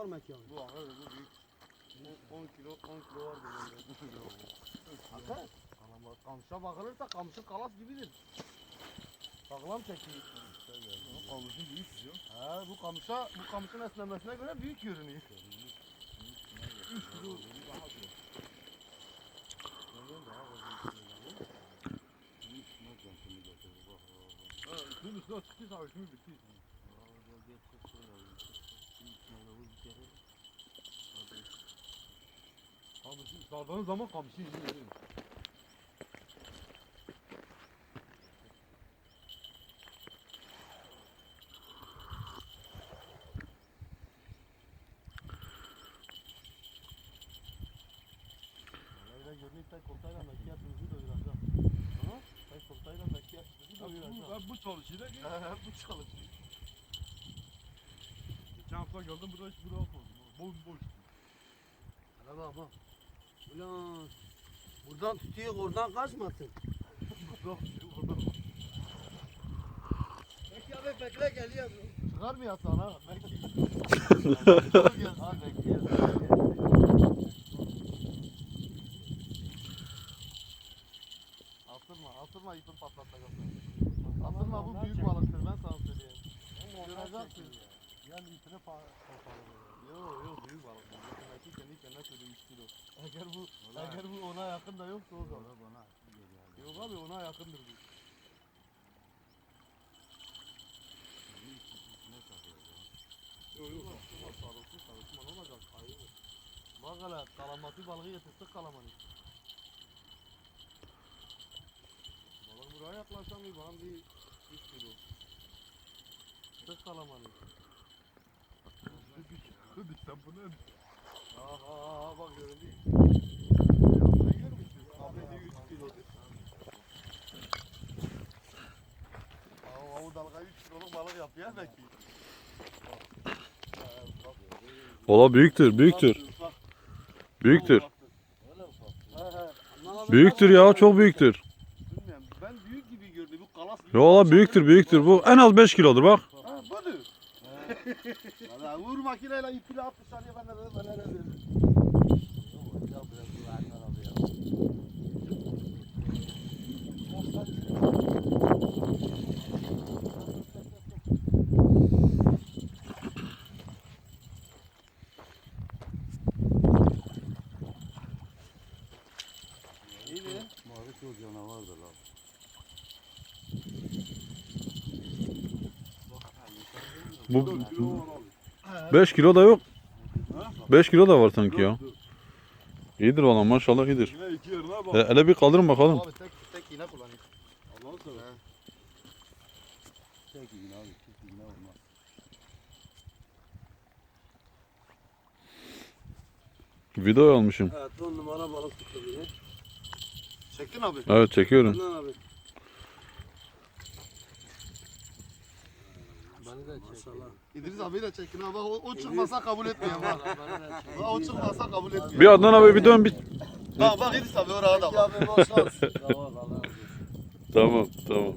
Var. Mı ki? Bu ağır bu büyük. Bu 10 kilo 10 kilo var benim de. Hakikaten. Ama kamışa bakılırsa kamışın kalas gibidir. Sağlam çekiyor. Kamışın büyük diyor. He bu kamışa bu kamışın esnemesine göre büyük görünüyor. 3 kilo üstünün üstüne çıktıysa üstümü bitti. Kamışı sardığın zaman kamışı yiyor. Tek koltayla mekiye tuzu doyuracağım. Ha? Tek koltayla mekiye tuzu doyuracağım. bu çalışıyor da ki. Bu çalışıyor. Geçen hafta geldim burada hiç buraya atmadım. Boş boş. Hadi bak. Ulan. Buradan tutuyor oradan kaçmasın. Peki abi bekle geliyor. Çıkar mı ya sana? Belki. Asırma ipin patlatacak. Asırma bu büyük balıktır ben sana söyleyeyim. Göreceksin. Yani ipini koparıyor. Yok yok büyük balık. Belki kendi kendine söyleyeyim 3 kilo. Eğer bu, eğer bu ona yakın da yoksa o zaman. Yok abi ona yakındır bu. Yok yok. Sarılsın sarılsın ne olacak? Ayı mı? Bak hele kalamatı balığı yetiştik kalamanı. Buraya yaklaşan bir bana bir 3 kilo. Sık kalamanı. Hadi sen bu ne? Aha aha bak göründü. Abi 3 kilodur. Aa, o dalga 3 kiloluk balık yapıyor belki. Ola büyüktür, büyüktür. Büyüktür. Büyüktür ya, çok büyüktür. Bilmiyorum ben büyük gibi gördüm bu kalas gibi. Ya ola büyüktür, büyüktür. Bu en az 5 kilodur bak. Ha budur. Valla vur makineyle ipiyle at dışarıya ben de ben de mi? Mavi çok canavardır lan. Bu 5 kilo da yok. 5 kilo da var sanki ya. İyidir valla maşallah iyidir. E, hele bir kaldırın bakalım. Abi tek tek iğne kullanayım. Allah'ını seversen. Çek iğne abi, çek iğne olmaz. Video almışım. Evet 10 numara balık tuttu biri. Çektin abi. Evet çekiyorum. Abi. Beni de çek. Maşallah. İdris abi de çekin abi. O, o çıkmasa kabul etmiyor bak. Bak, O çıkmasa kabul etmiyor. Bir Adnan abi bir dön bir. Bak bak İdris abi oraya da Peki bak. abi. Tamam tamam.